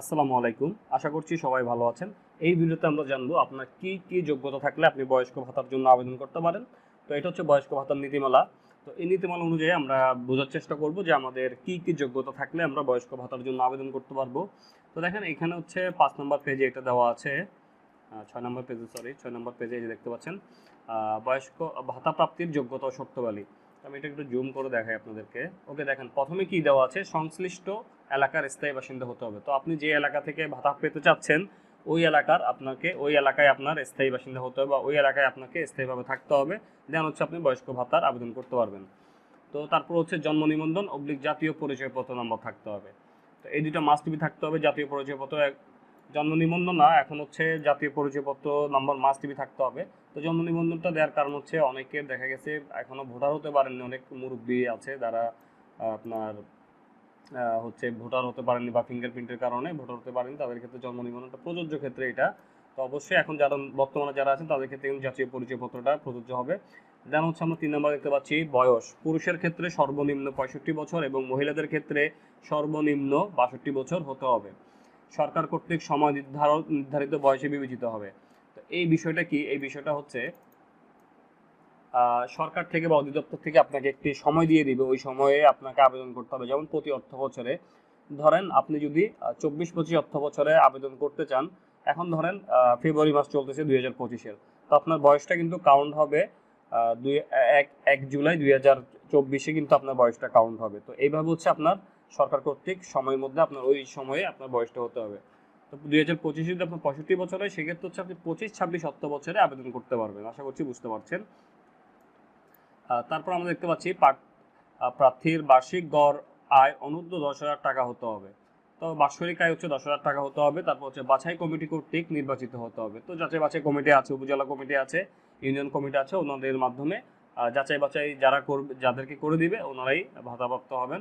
আসসালামু আলাইকুম। আশা করছি সবাই ভালো আছেন। এই ভিডিওতে আমরা জানব আপনার কি কি যোগ্যতা থাকলে আপনি বয়স্ক ভাতার জন্য আবেদন করতে পারেন। তো এটা হচ্ছে বয়স্ক ভাতার নীতিমালা। তো এই নীতিমালা অনুযায়ী আমরা বোঝার চেষ্টা করব যে আমাদের কি কি যোগ্যতা থাকলে আমরা বয়স্ক ভাতার জন্য আবেদন করতে পারব। তো দেখেন, এখানে হচ্ছে পাঁচ নম্বর পেজে এটা দেওয়া আছে। ছয় নম্বর পেজে সরি ছয় নম্বর পেজে এই যে দেখতে পাচ্ছেন। বয়স্ক ভাতা প্রাপ্তির যোগ্যতা ও শর্তাবলী। আমি এটা একটু জুম করে দেখাই আপনাদেরকে। ওকে, দেখেন, প্রথমে কি দেওয়া আছে? সংশ্লিষ্ট এলাকার স্থায়ী বাসিন্দা হতে হবে। তো আপনি যে এলাকা থেকে ভাতা পেতে চাচ্ছেন, ওই এলাকার আপনাকে, ওই এলাকায় আপনার স্থায়ী বাসিন্দা হতে হবে বা ওই এলাকায় আপনাকে স্থায়ীভাবে থাকতে হবে। দেন হচ্ছে আপনি বয়স্ক ভাতার আবেদন করতে পারবেন। তো তারপর হচ্ছে জন্ম নিবন্ধন, অবলিক জাতীয় পরিচয়পত্র নম্বর থাকতে হবে। তো এই দুটো মাস্ট বি থাকতে হবে। জাতীয় পরিচয়পত্র জন্ম নিবন্ধন না, এখন হচ্ছে জাতীয় পরিচয়পত্র নম্বর মাস টিভি থাকতে হবে। তো জন্ম নিবন্ধনটা দেওয়ার কারণ হচ্ছে অনেকের দেখা গেছে এখনও ভোটার হতে পারেননি, অনেক মুরব্বী আছে যারা আপনার হচ্ছে ভোটার হতে পারেননি বা ফিঙ্গারপ্রিন্টের কারণে ভোটার হতে পারেনি তাদের ক্ষেত্রে জন্ম নিবন্ধনটা প্রযোজ্য ক্ষেত্রে এটা। তো অবশ্যই এখন যারা বর্তমানে যারা আছেন, তাদের ক্ষেত্রে কিন্তু জাতীয় পরিচয়পত্রটা প্রযোজ্য হবে। দেন হচ্ছে আমরা তিন নম্বর দেখতে পাচ্ছি, বয়স। পুরুষের ক্ষেত্রে সর্বনিম্ন পঁয়ষট্টি বছর এবং মহিলাদের ক্ষেত্রে সর্বনিম্ন বাষট্টি বছর হতে হবে। সরকার কর্তৃক সময় নির্ধারিত বয়সে বিবেচিত হবে। তো এই বিষয়টা কি? এই বিষয়টা হচ্ছে সরকার থেকে বা অধিদপ্তর থেকে আপনাকে একটি সময় দিয়ে দিবে। ওই সময়ে আপনাকে আবেদন করতে হবে। যেমন প্রতি অর্থ বছরে। ধরেন আপনি যদি চব্বিশ পঁচিশ অর্থ বছরে আবেদন করতে চান, এখন ধরেন ফেব্রুয়ারি মাস চলতেছে দুই হাজার পঁচিশের। তো আপনার বয়সটা কিন্তু কাউন্ট হবে দুই, এক এক জুলাই দুই হাজার চব্বিশে কিন্তু আপনার বয়সটা কাউন্ট হবে। তো এইভাবে হচ্ছে আপনার সরকার কর্তৃক সময়ের মধ্যে আপনার ওই সময়ে আপনার বয়সটা হতে হবে। তো দুই হাজার পঁচিশে যদি আপনার পঁয়ষট্টি বছর হয়, সেক্ষেত্রে হচ্ছে আপনি পঁচিশ, ছাব্বিশ অর্থ বছরে আবেদন করতে পারবেন। আশা করছি বুঝতে পারছেন। তারপর আমরা দেখতে পাচ্ছি প্রার্থীর বার্ষিক গড় আয় অনূর্ধ্ব দশ হাজার টাকা হতে হবে। তো বাৎসরিক আয় হচ্ছে দশ হাজার টাকা হতে হবে। তারপর হচ্ছে বাছাই কমিটি কর্তৃক নির্বাচিত হতে হবে। তো যাচাই বাছাই কমিটি আছে, উপজেলা কমিটি আছে, ইউনিয়ন কমিটি আছে, ওনাদের মাধ্যমে যাচাই বাছাই যারা করবে যাদেরকে করে দিবে, ওনারাই ভাতাপ্রাপ্ত হবেন।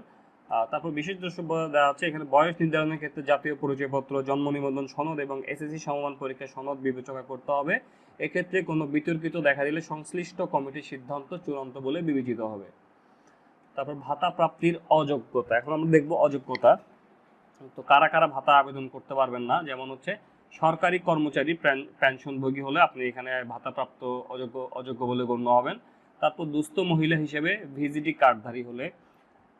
তারপর বিশেষ দ্রষ্টব্য দেওয়া আছে এখানে বয়স নির্ধারণের ক্ষেত্রে জাতীয় পরিচয়পত্র, জন্ম নিবন্ধন সনদ এবং এসএসসি সমমান পরীক্ষা সনদ বিবেচনা করতে হবে। এক্ষেত্রে কোনো বিতর্কিত দেখা দিলে সংশ্লিষ্ট কমিটির সিদ্ধান্ত চূড়ান্ত বলে বিবেচিত হবে। তারপর ভাতা প্রাপ্তির অযোগ্যতা। এখন আমরা দেখব অযোগ্যতা। তো কারা কারা ভাতা আবেদন করতে পারবেন না? যেমন হচ্ছে, সরকারি কর্মচারী পেন- পেনশনভোগী হলে আপনি এখানে ভাতাপ্রাপ্ত অযোগ্য অযোগ্য বলে গণ্য হবেন। তারপর দুস্থ মহিলা হিসেবে ভিজিটি কার্ডধারী হলে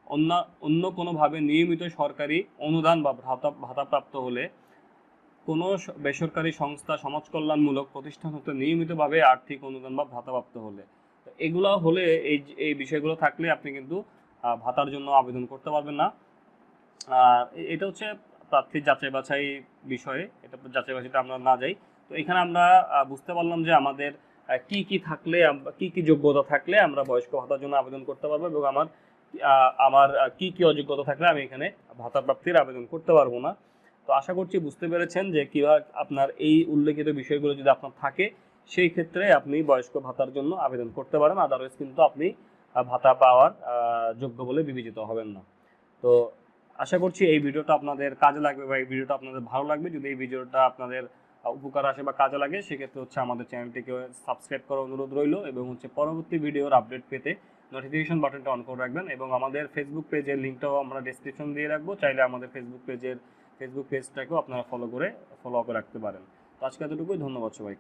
অন্য অন্য কোনোভাবে নিয়মিত সরকারি অনুদান বা ভাতা, ভাতাপ্রাপ্ত হলে কোনো বেসরকারি সংস্থা সমাজ কল্যাণমূলক প্রতিষ্ঠান হতে নিয়মিতভাবে আর্থিক অনুদান বা ভাতাপ্রাপ্ত হলে। এগুলো হলে এই এই বিষয়গুলো থাকলে আপনি কিন্তু ভাতার জন্য আবেদন করতে পারবেন না। আর এটা হচ্ছে প্রার্থীর যাচাই বাছাই বিষয়ে। এটা যাচাই বাছাইটা আমরা না যাই। তো এখানে আমরা বুঝতে পারলাম যে আমাদের কি কি থাকলে কি কি যোগ্যতা থাকলে আমরা বয়স্ক ভাতার জন্য আবেদন করতে পারব এবং আমার আমার কি কি অযোগ্যতা থাকলে আমি এখানে ভাতা প্রাপ্তির আবেদন করতে পারব না। তো আশা করছি বুঝতে পেরেছেন যে কীভাবে আপনার এই উল্লেখিত বিষয়গুলো যদি আপনার থাকে, সেই ক্ষেত্রে আপনি বয়স্ক ভাতার জন্য আবেদন করতে পারেন আদারওয়াইজ কিন্তু আপনি ভাতা পাওয়ার যোগ্য বলে বিবেচিত হবেন না। তো আশা করছি এই ভিডিওটা আপনাদের কাজে লাগবে বা এই ভিডিওটা আপনাদের ভালো লাগবে। যদি এই ভিডিওটা আপনাদের উপকার আসে বা কাজে লাগে, সেক্ষেত্রে হচ্ছে আমাদের চ্যানেলটিকে সাবস্ক্রাইব করার অনুরোধ রইল এবং হচ্ছে পরবর্তী ভিডিওর আপডেট পেতে নোটিফিকেশন বাটনটা অন করে রাখবেন এবং আমাদের ফেসবুক পেজের লিঙ্কটাও আমরা ডেসক্রিপশন দিয়ে রাখব। চাইলে আমাদের ফেসবুক পেজের ফেসবুক পেজটাকেও আপনারা ফলো করে ফলো আপ রাখতে পারেন। তো আজকে এতটুকুই, ধন্যবাদ সবাইকে।